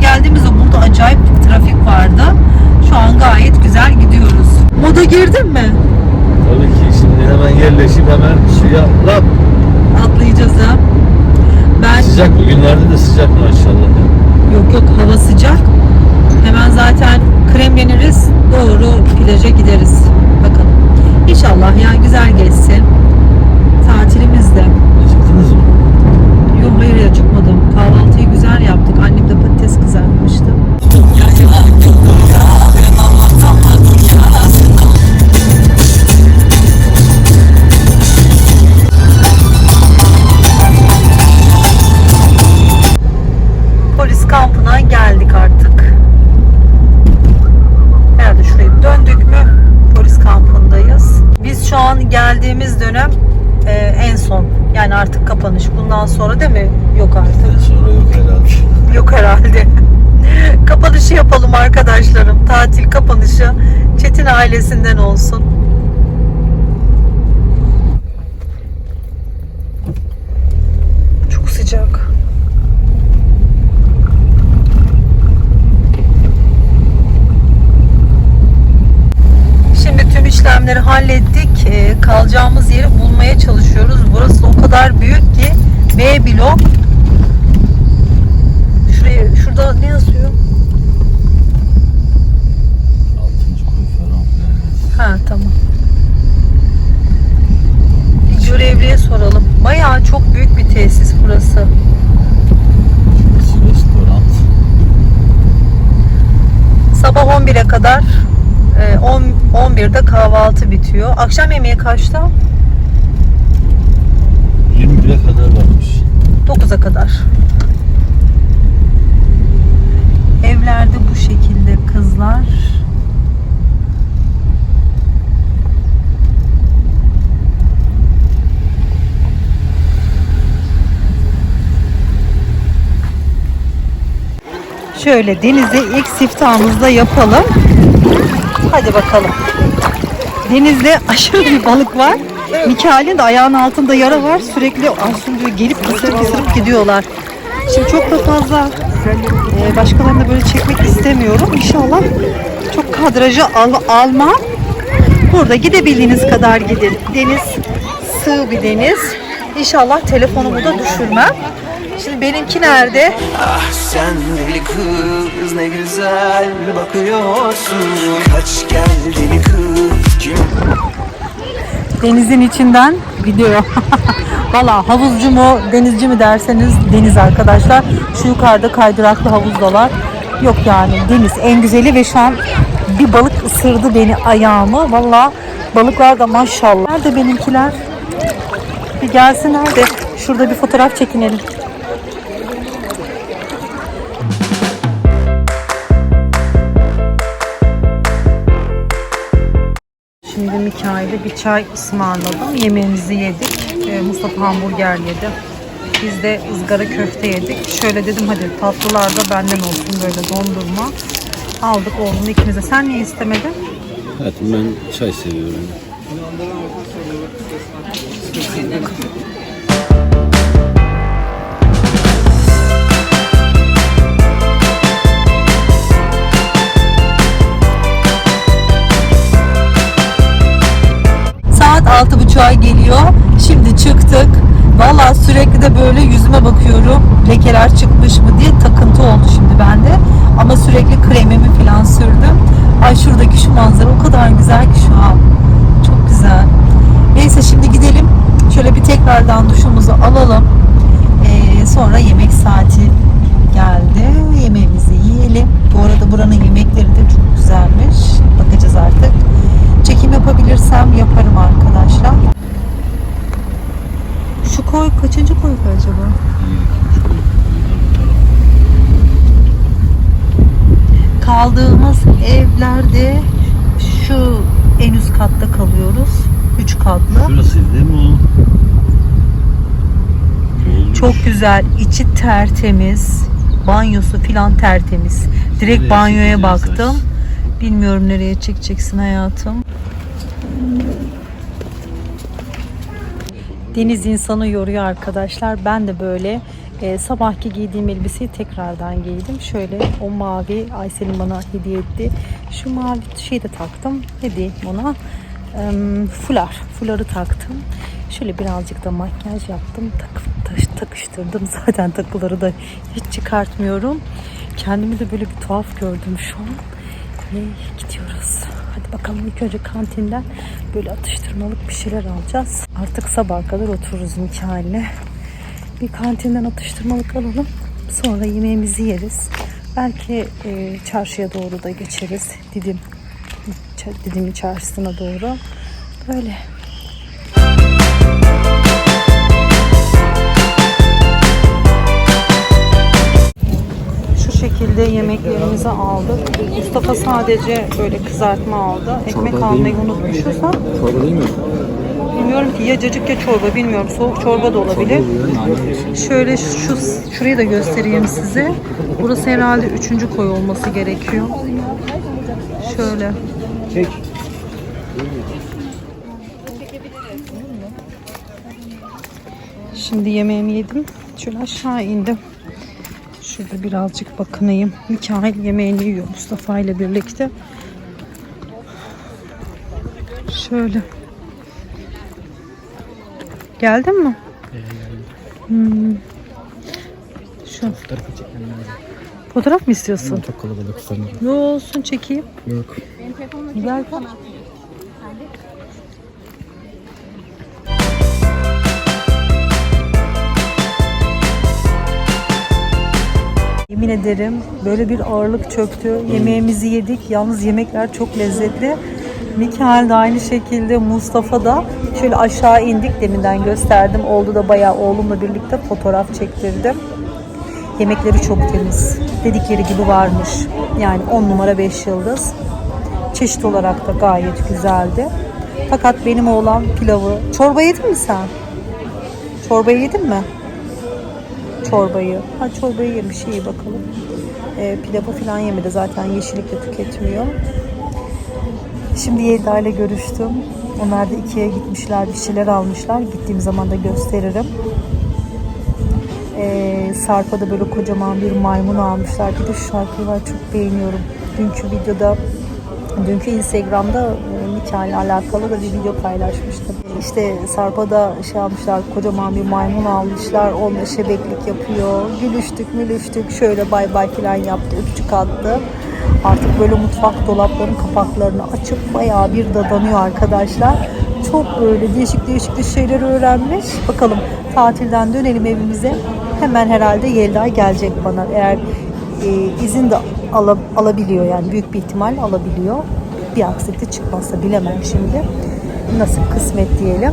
geldiğimizde burada acayip trafik vardı. Şu an gayet güzel gidiyoruz. Moda girdin mi? Tabii ki şimdi hemen yerleşip hemen suya lap. Atlayacağız ha. Ben Sıcak bugünlerde de sıcak maşallah. yok yok hava sıcak. Hemen zaten kremleniriz. Doğru plaja gideriz. Bakalım. İnşallah ya güzel geçsin. Tatilimizde. Acıktınız mı? Yok hayır acıkmadım. İşlemleri hallettik. Ee, kalacağımız yeri bulmaya çalışıyoruz. Burası o kadar büyük ki B blok Şuraya, şurada ne yazıyor? Ha tamam. Bir görevliye soralım. Bayağı çok büyük bir tesis burası. Restoran. Sabah 11'e kadar e, 10 11'de kahvaltı bitiyor. Akşam yemeği kaçta? 21'e kadar varmış. 9'a kadar. Evlerde bu şekilde kızlar. Şöyle denize ilk siftahımızda yapalım. Hadi bakalım. Denizde aşırı bir balık var. Mikail'in de ayağının altında yara var. Sürekli Aysun diyor gelip ısırıp ısırıp gidiyorlar. Şimdi çok da fazla e, başkalarını da böyle çekmek istemiyorum. İnşallah çok kadrajı al, almam. Burada gidebildiğiniz kadar gidin. Deniz sığ bir deniz. İnşallah telefonumu da düşürmem. Şimdi benimki nerede? Ah sen deli kız ne güzel bakıyorsun Kaç gel deli kız kim denizin içinden video. Valla havuzcu mu denizci mi derseniz deniz arkadaşlar. Şu yukarıda kaydıraklı havuzdalar. Yok yani deniz en güzeli ve şu an bir balık ısırdı beni ayağımı. Valla balıklar da maşallah. Nerede benimkiler? Bir gelsinler de şurada bir fotoğraf çekinelim. kendimi çaylı bir çay ısmarladım. Yemeğimizi yedik. Ee, Mustafa hamburger yedi. Biz de ızgara köfte yedik. Şöyle dedim hadi tatlılar da benden olsun böyle dondurma. Aldık oğlum ikimize. Sen niye istemedin? Evet ben çay seviyorum. 6.30'a geliyor. Şimdi çıktık. Valla sürekli de böyle yüzüme bakıyorum. Lekeler çıkmış mı diye takıntı oldu şimdi bende. Ama sürekli kremimi falan sürdüm. Ay şuradaki şu manzara o kadar güzel ki şu an. Çok güzel. Neyse şimdi gidelim. Şöyle bir tekrardan duşumuzu alalım. Ee, sonra yemek saati geldi. Yemeğimizi yiyelim. Bu arada buranın yemekleri de çok güzelmiş. Bakacağız artık. Çekim yapabilirsem yaparım arkadaşlar. Şu koy kaçıncı koy acaba? Kaldığımız evlerde şu en üst katta kalıyoruz. Üç katlı. Şurası değil mi o? Olmuş. Çok güzel. içi tertemiz. Banyosu filan tertemiz. Direkt Nereye banyoya baktım. Bilmiyorum nereye çekeceksin hayatım. Deniz insanı yoruyor arkadaşlar. Ben de böyle e, sabahki giydiğim elbiseyi tekrardan giydim. Şöyle o mavi Aysel'in bana hediye etti. Şu mavi şeyi de taktım. Hediye ona. Em, fular. Fuları taktım. Şöyle birazcık da makyaj yaptım. Tak, taş- takıştırdım. Zaten takıları da hiç çıkartmıyorum. Kendimi de böyle bir tuhaf gördüm şu an. Ve gidiyoruz. Hadi bakalım ilk önce kantinden böyle atıştırmalık bir şeyler alacağız. Artık sabah kadar otururuz Mikail'le. Bir kantinden atıştırmalık alalım. Sonra yemeğimizi yeriz. Belki e, çarşıya doğru da geçeriz. Didim Didim'in çarşısına doğru. Böyle. Şekilde yemeklerimizi aldık. Mustafa sadece böyle kızartma aldı. Ekmek Çorba almayı unutmuşuz ha. Çorba değil mi? Bilmiyorum ki ya cacık ya çorba bilmiyorum. Soğuk çorba da olabilir. Şöyle şu şurayı da göstereyim size. Burası herhalde üçüncü koy olması gerekiyor. Şöyle. Çek. Şimdi yemeğimi yedim. Şöyle aşağı indim. Şurada birazcık bakınayım. Mikail yemeğini yiyor Mustafa ile birlikte. Şöyle. Geldin mi? Hmm. Şu. Fotoğraf mı istiyorsun? Çok kalabalık sanırım. Ne olsun çekeyim. Yok. Gel bak. Yemin ederim böyle bir ağırlık çöktü. Yemeğimizi yedik. Yalnız yemekler çok lezzetli. Mikael de aynı şekilde Mustafa da şöyle aşağı indik deminden gösterdim. Oldu da bayağı oğlumla birlikte fotoğraf çektirdim. Yemekleri çok temiz. Dedikleri gibi varmış. Yani 10 numara 5 yıldız. Çeşit olarak da gayet güzeldi. Fakat benim oğlan pilavı... Çorba yedin mi sen? Çorbayı yedin mi? Çorbayı. Ha çorbayı yemiş iyi bakalım. Ee, pilavı falan yemedi zaten yeşillik de tüketmiyor. Şimdi Yelda ile görüştüm. Onlar da ikiye gitmişler bir şeyler almışlar. Gittiğim zaman da gösteririm. Ee, Sarp'a da böyle kocaman bir maymun almışlar. Bir de şu şarkıyı var çok beğeniyorum. Dünkü videoda, dünkü Instagram'da e, nikahla alakalı da bir video paylaşmıştım. İşte Sarp'a da şey almışlar, kocaman bir maymun almışlar. Onunla şebeklik yapıyor. Gülüştük mülüştük. Şöyle bay bay falan yaptı. Öpücük attı. Artık böyle mutfak dolaplarının kapaklarını açıp bayağı bir dadanıyor arkadaşlar. Çok böyle değişik değişik bir şeyler öğrenmiş. Bakalım tatilden dönelim evimize. Hemen herhalde Yelda gelecek bana. Eğer e, izin de ala- alabiliyor yani büyük bir ihtimal alabiliyor. Bir aksilikte çıkmazsa bilemem şimdi. Nasip kısmet diyelim.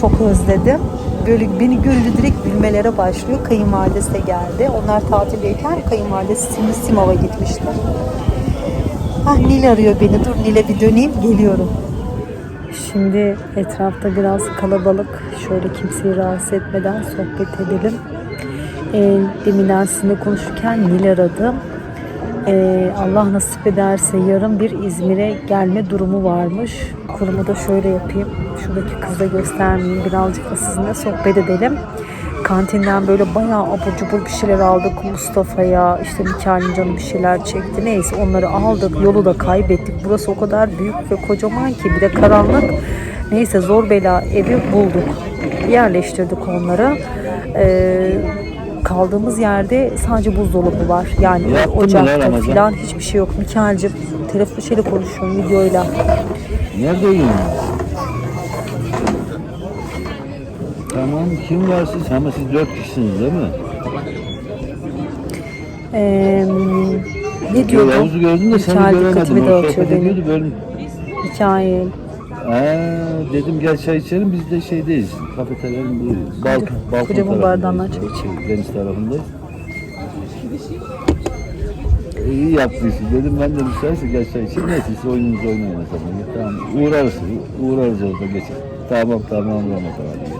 Çok özledim. Böyle beni gördü direkt gülmelere başlıyor. Kayınvalidesi de geldi. Onlar tatildeyken kayınvalidesi Sim Simav'a gitmişti. Ah Nil arıyor beni. Dur Nil'e bir döneyim. Geliyorum. Şimdi etrafta biraz kalabalık. Şöyle kimseyi rahatsız etmeden sohbet edelim. E, deminden sizinle konuşurken Nil aradı. E, Allah nasip ederse yarın bir İzmir'e gelme durumu varmış. Kurumu da şöyle yapayım. Şuradaki kızı da göstermeyeyim. Birazcık da sizinle sohbet edelim. Kantinden böyle bayağı abur cubur bir şeyler aldık Mustafa'ya. İşte Mikail'in canı bir şeyler çekti. Neyse onları aldık. Yolu da kaybettik. Burası o kadar büyük ve kocaman ki bir de karanlık. Neyse zor bela evi bulduk. Yerleştirdik onları. Ee, kaldığımız yerde sadece buzdolabı var. Yani Yaptın ocakta falan hiçbir şey yok. Mikail'cim telefon şeyle konuşuyorum videoyla. Nerede yiyin? Tamam kim var siz? Ama siz dört kişisiniz değil mi? Ee, ne Yo, diyordu? Yavuz'u gördüm de seni Mikail göremedim. dikkatimi O dağıtıyor sohbet benim. ediyordu böyle. Aa, dedim gel çay içelim biz de şeydeyiz. Kafeteryanın bu balkon, balkon kocaman bardağından çay içelim. Deniz tarafındayız. İyi yapmışsın dedim ben de müsaitse gel çay içelim. Neyse siz oyununuzu oynayın zaman. Tamam uğrarız. Uğrarız orada geçelim. Tamam tamam Ramazan abi.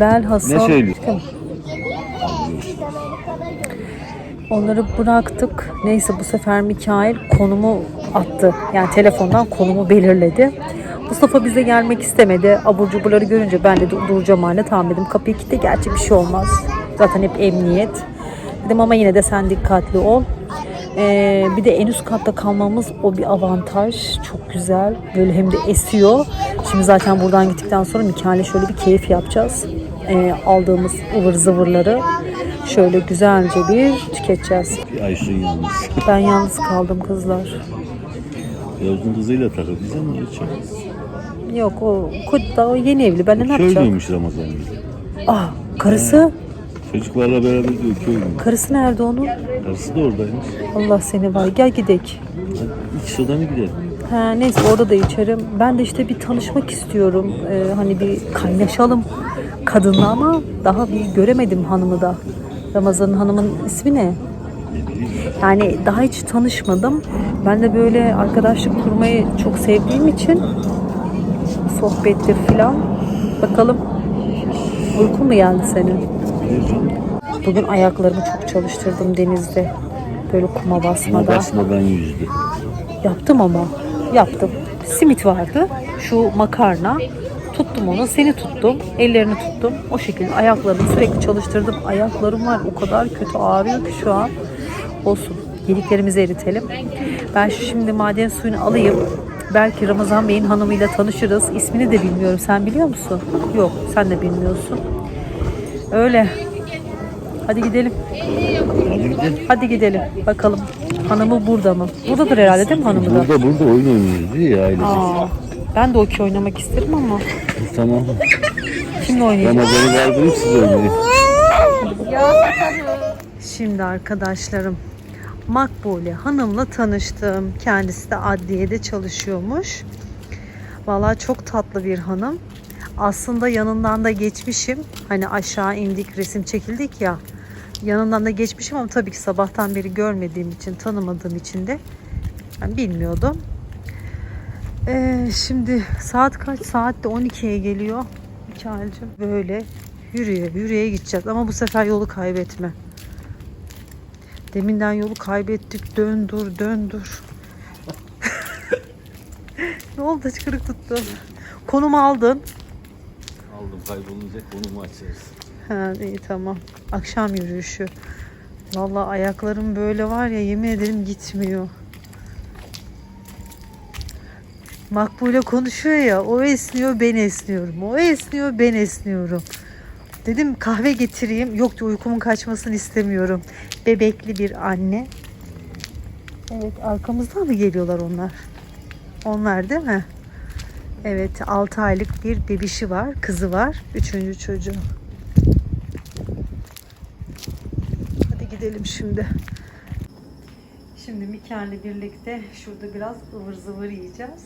Belhassa Ne söylüyorsun? Onları bıraktık. Neyse bu sefer Mikail konumu attı. Yani telefondan konumu belirledi. Mustafa bize gelmek istemedi. Abur cuburları görünce ben de dur- duracağım haline tamam dedim. Kapıyı kilitle gerçi bir şey olmaz. Zaten hep emniyet. Dedim ama yine de sen dikkatli ol. Ee, bir de en üst katta kalmamız o bir avantaj. Çok güzel. Böyle hem de esiyor. Şimdi zaten buradan gittikten sonra Mikail'le şöyle bir keyif yapacağız. Ee, aldığımız ıvır zıvırları şöyle güzelce bir tüketeceğiz. Ayşe yalnız. Ben yalnız kaldım kızlar. Yavuz'un kızıyla takıldık ama hiç yok. Yok o Kut'ta o yeni evli. Ben ne yapacağım? Köylüymüş Ramazan gibi. Ah karısı. Çocuklarla beraber diyor köylüymüş. Karısı nerede onun? Karısı da oradaymış. Allah seni var. Gel gidek. Hadi İç soda mı gidelim? Ha, neyse orada da içerim. Ben de işte bir tanışmak istiyorum. Ee, hani bir kaynaşalım kadınla ama daha bir göremedim hanımı da. Ramazan hanımın ismi ne? Yani daha hiç tanışmadım. Ben de böyle arkadaşlık kurmayı çok sevdiğim için sohbettir filan. Bakalım uyku mu geldi senin? Bugün ayaklarımı çok çalıştırdım denizde. Böyle kuma Ama basmadan. basmadan yüzdü. Yaptım ama. Yaptım. Simit vardı. Şu makarna. Tuttum onu. Seni tuttum. Ellerini tuttum. O şekilde ayaklarımı sürekli çalıştırdım. Ayaklarım var. O kadar kötü ağrıyor ki şu an. Olsun. Yediklerimizi eritelim. Ben şimdi maden suyunu alayım. Belki Ramazan Bey'in hanımıyla tanışırız. İsmini de bilmiyorum. Sen biliyor musun? Yok. Sen de bilmiyorsun. Öyle. Hadi gidelim. Hadi gidelim. Hadi gidelim. Bakalım. Hanımı burada mı? Buradadır herhalde değil mi hanımı da? Burada burada oyun oynuyoruz değil ya ailesi. Aa, ben de okey oynamak isterim ama Tamam. şimdi oynayacağım. Ramazan'ı kaldırıp siz oynayın. Şimdi arkadaşlarım Makbule Hanım'la tanıştım. Kendisi de adliyede çalışıyormuş. Vallahi çok tatlı bir hanım. Aslında yanından da geçmişim. Hani aşağı indik resim çekildik ya. Yanından da geçmişim ama tabii ki sabahtan beri görmediğim için, tanımadığım için de ben bilmiyordum. Ee, şimdi saat kaç? Saat de 12'ye geliyor. Mikail'cim böyle yürüye yürüye gideceğiz ama bu sefer yolu kaybetme. Deminden yolu kaybettik. Dön dur, dön dur. ne oldu? Çıkırık tuttu. Konumu aldın. Aldım kaybolunca konumu açarız. Ha, iyi tamam. Akşam yürüyüşü. Vallahi ayaklarım böyle var ya yemin ederim gitmiyor. Makbule konuşuyor ya o esniyor ben esniyorum. O esniyor ben esniyorum. Dedim kahve getireyim. Yok uykumun kaçmasını istemiyorum. Bebekli bir anne. Evet arkamızdan mı geliyorlar onlar? Onlar değil mi? Evet 6 aylık bir bebişi var. Kızı var. Üçüncü çocuğu. Hadi gidelim şimdi. Şimdi Mikel'le birlikte şurada biraz ıvır zıvır yiyeceğiz.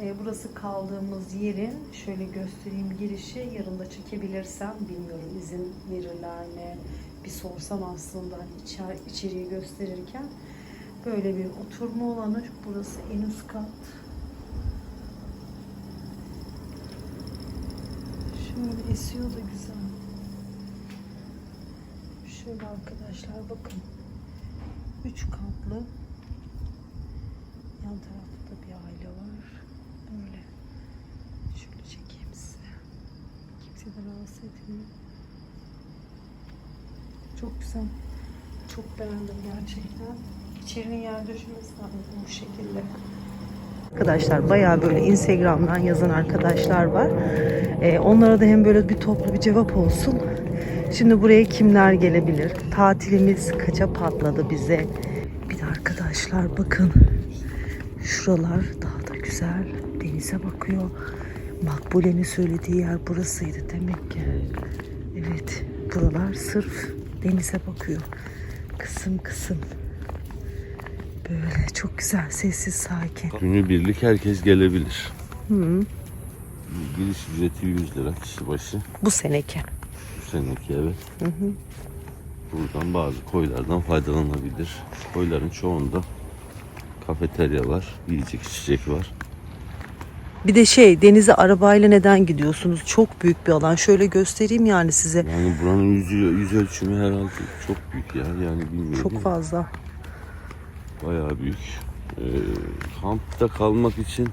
Ee, burası kaldığımız yerin şöyle göstereyim girişi. Yarın da çekebilirsem bilmiyorum izin verirler mi? Bir sorsam aslında içer, içeriği gösterirken. Böyle bir oturma alanı. Burası en üst kat. Şöyle esiyor da güzel. Şöyle arkadaşlar bakın. Üç katlı yan tarafta da bir aile var böyle şöyle çekeyim size kimse de rahatsız etmiyor çok güzel çok beğendim gerçekten içerinin yer döşemesi lazım bu şekilde Arkadaşlar bayağı böyle Instagram'dan yazan arkadaşlar var. Ee, onlara da hem böyle bir toplu bir cevap olsun. Şimdi buraya kimler gelebilir? Tatilimiz kaça patladı bize? Bir de arkadaşlar bakın. Şuralar daha da güzel. Denize bakıyor. Makbule'nin söylediği yer burasıydı demek ki. Evet. Buralar sırf denize bakıyor. Kısım kısım. Böyle çok güzel, sessiz, sakin. Günübirlik herkes gelebilir. Hı. Giriş ücreti 100 lira kişi başı. Bu seneki. Bu seneki evet. Buradan bazı koylardan faydalanabilir. Koyların çoğunda kafeterya var, yiyecek içecek var. Bir de şey denize arabayla neden gidiyorsunuz? Çok büyük bir alan. Şöyle göstereyim yani size. Yani buranın yüz, yüz ölçümü herhalde çok büyük ya. Yani bilmiyorum. Çok fazla. Bayağı büyük. Ee, kampta kalmak için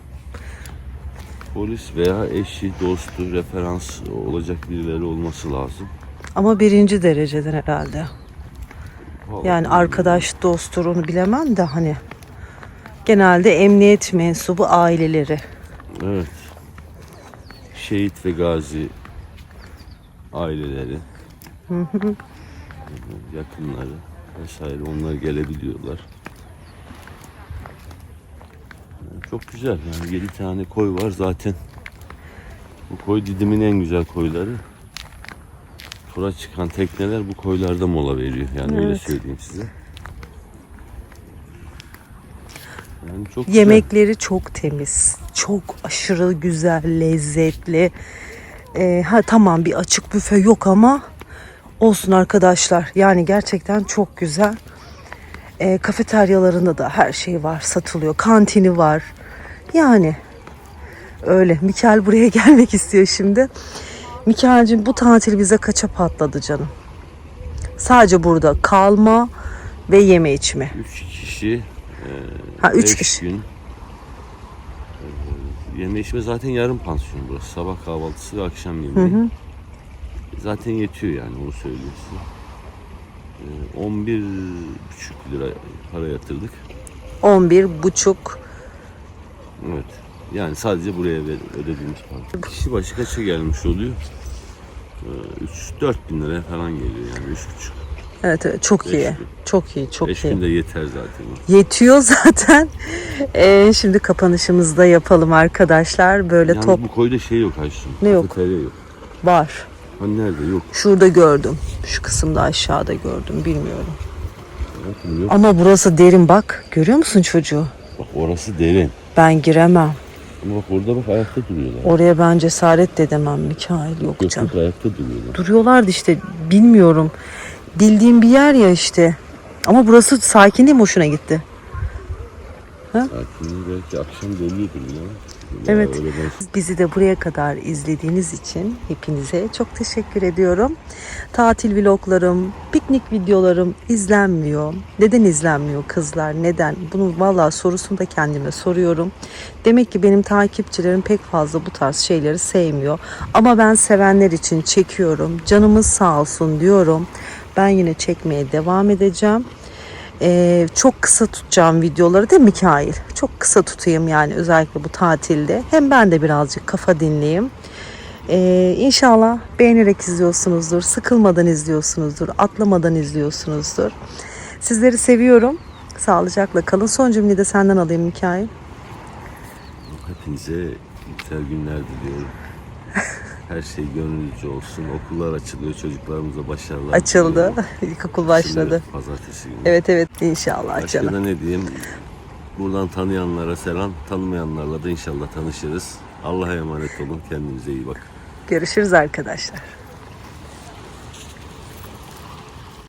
Polis veya eşi, dostu, referans olacak birileri olması lazım. Ama birinci dereceden herhalde. Vallahi Yani arkadaş dosttur onu bilemem de hani. Genelde emniyet mensubu aileleri. Evet. Şehit ve gazi aileleri, yakınları vesaire onlar gelebiliyorlar. Çok güzel yani 7 tane koy var zaten. Bu koy Didim'in en güzel koyları. Tura çıkan tekneler bu koylarda mola veriyor. Yani öyle Evet. söyleyeyim size. Yani çok güzel. Yemekleri çok temiz. Çok aşırı güzel, lezzetli. Ee, ha tamam bir açık büfe yok ama olsun arkadaşlar. Yani gerçekten çok güzel. Ee, kafeteryalarında da her şey var, satılıyor. Kantini var. Yani öyle. Mikael buraya gelmek istiyor şimdi. Mikael'cim bu tatil bize kaça patladı canım? Sadece burada kalma ve yeme içme. Üç kişi Ha üç kişi. gün. Ee, Yeme içme zaten yarım pansiyon burası. Sabah kahvaltısı ve akşam yemeği. Zaten yetiyor yani onu size. Ee, 11 buçuk lira para yatırdık. 11 buçuk Evet. Yani sadece buraya ödediğimiz para. Kişi başı kaça gelmiş oluyor? 3-4 bin liraya falan geliyor yani 3,5. Evet evet çok Beş iyi. gün. Çok iyi, çok 5 iyi. günde yeter zaten. Yetiyor zaten. Ee, şimdi kapanışımızı da yapalım arkadaşlar. Böyle Yani top bu koyda şey yok Ayşem. Ne yok? Kafeterya yok. var. Hani nerede yok. Şurada gördüm. Şu kısımda aşağıda gördüm. Bilmiyorum. Yok. Ama burası derin bak. Görüyor musun çocuğu? Bak orası derin. Ben giremem. Ama bak orada bak ayakta duruyorlar. Oraya ben cesaret de edemem Mikail. Yok Yok canım. yok ayakta duruyorlar. Duruyorlardı işte. Bilmiyorum. Bildiğim bir yer ya işte. Ama burası sakin değil mi? Hoşuna gitti. Sakinliği belki akşam doluyordur ya. Evet. Bizi de buraya kadar izlediğiniz için hepinize çok teşekkür ediyorum. Tatil vloglarım, piknik videolarım izlenmiyor. Neden izlenmiyor kızlar? Neden? Bunun vallahi sorusunu da kendime soruyorum. Demek ki benim takipçilerim pek fazla bu tarz şeyleri sevmiyor. Ama ben sevenler için çekiyorum. Canımız sağ olsun diyorum. Ben yine çekmeye devam edeceğim. Ee, çok kısa tutacağım videoları değil mi Mikail? Çok kısa tutayım yani özellikle bu tatilde. Hem ben de birazcık kafa dinleyeyim. Ee, inşallah beğenerek izliyorsunuzdur, sıkılmadan izliyorsunuzdur, atlamadan izliyorsunuzdur. Sizleri seviyorum. Sağlıcakla kalın. Son cümleyi de senden alayım Mikail. Hepinize güzel günler diliyorum. Her şey gönlünüzce olsun. Okullar açılıyor. Çocuklarımıza başarılar Açıldı. İlkokul başladı. Şimdi Pazartesi günü. Evet evet inşallah Başka canım. da ne diyeyim? Buradan tanıyanlara selam. Tanımayanlarla da inşallah tanışırız. Allah'a emanet olun. Kendinize iyi bakın. Görüşürüz arkadaşlar.